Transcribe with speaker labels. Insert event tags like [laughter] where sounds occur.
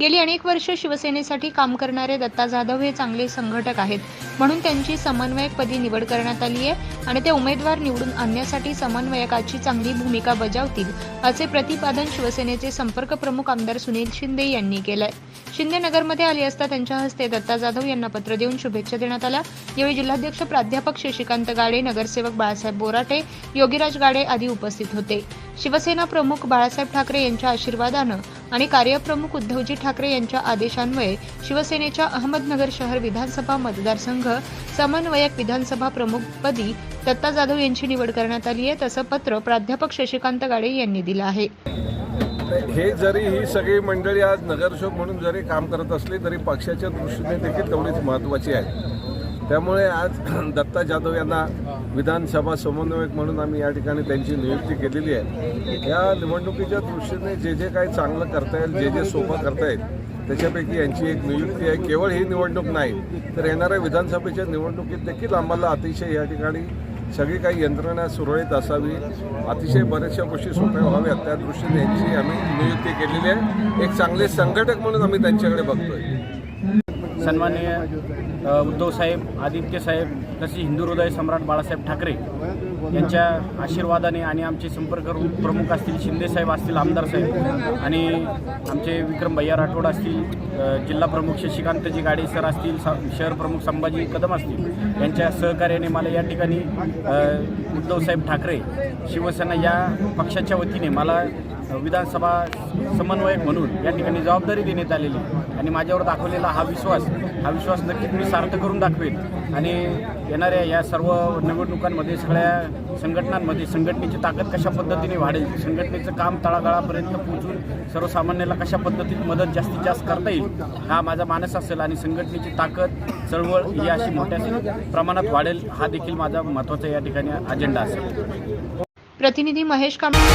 Speaker 1: गेली अनेक वर्ष शिवसेनेसाठी काम करणारे दत्ता जाधव हे चांगले संघटक आहेत. म्हणून त्यांची समन्वयकपदी निवड करण्यात आली आहे आणि ते उमेदवार निवडून आणण्यासाठी समन्वयकाची चांगली भूमिका बजावतील असे प्रतिपादन शिवसेनेचे संपर्क प्रमुख आमदार सुनील शिंदे यांनी केलंय. शिंदे नगरमध्ये आले असता त्यांच्या हस्ते दत्ता जाधव यांना पत्र देऊन शुभेच्छा देण्यात आल्या. यावेळी जिल्हाध्यक्ष प्राध्यापक शशिकांत गाडे नगरसेवक बाळासाहेब बोराटे योगीराज गाडे आदी उपस्थित होते. शिवसेना प्रमुख बाळासाहेब ठाकरे यांच्या आशीर्वादानं आणि कार्यप्रमुख उद्धवजी ठाकरे यांच्या आदेशान्वये शिवसेनेच्या अहमदनगर शहर विधानसभा मतदारसंघ समन्वयक विधानसभा प्रमुखपदी दत्ता जाधव यांची निवड करण्यात आली आहे तसं पत्र प्राध्यापक शशिकांत गाडे यांनी दिलं आहे.
Speaker 2: हे जरी ही सगळी मंडळी आज नगरसेवक म्हणून जरी काम करत असली तरी पक्षाच्या दृष्टीने देखील तेवढीच महत्त्वाची आहे. त्यामुळे आज [clears throat] दत्ता जाधव यांना विधानसभा समन्वयक म्हणून आम्ही या ठिकाणी त्यांची नियुक्ती केलेली आहे. या निवडणुकीच्या दृष्टीने जे जे काही चांगलं करता येईल जे जे सोपं करता येईल त्याच्यापैकी यांची एक नियुक्ती आहे. केवळ ही निवडणूक नाही तर येणाऱ्या विधानसभेच्या निवडणुकीत देखील आम्हाला अतिशय या ठिकाणी सगळी काही यंत्रणा सुरळीत असावी अतिशय बऱ्याचशा गोष्टी सोप्या व्हाव्यात. त्या दृष्टीने यांची आम्ही नियुक्ती केलेली आहे. एक चांगले संघटक म्हणून आम्ही त्यांच्याकडे बघतोय.
Speaker 3: सन्माननीय उद्धवसाहेब आदित्यसाहेब तसेच हिंदू हृदय सम्राट बाळासाहेब ठाकरे यांच्या आशीर्वादाने आणि आमचे संपर्क प्रमुख असतील शिंदेसाहेब असतील आमदार साहेब आणि आमचे विक्रम भैया राठोड असतील जिल्हा प्रमुख शशिकांतजी गाडे सर असतील स- शहर प्रमुख संभाजी कदम असतील यांच्या सहकार्याने मला या ठिकाणी उद्धवसाहेब ठाकरे शिवसेना या पक्षाच्या वतीने मला विधानसभा समन्वयक म्हणून या ठिकाणी जबाबदारी देण्यात आलेली आहे. आणि माझ्यावर दाखवलेला हा विश्वास हा विश्वास नक्कीच मी सार्थ करून दाखवेन. आणि येणाऱ्या या सर्व निवडणुकांमध्ये सगळ्या संघटनांमध्ये संघटनेची ताकद कशा पद्धतीने वाढेल संघटनेचं काम तळागाळापर्यंत पोहोचून सर्वसामान्याला कशा पद्धतीत मदत जास्तीत जास्त करता येईल हा माझा मानस असेल आणि संघटनेची ताकद चळवळ ही अशी मोठ्या प्रमाणात वाढेल हा देखील माझा महत्त्वाचा या ठिकाणी अजेंडा असेल.
Speaker 1: प्रतिनिधी महेश कांबळे.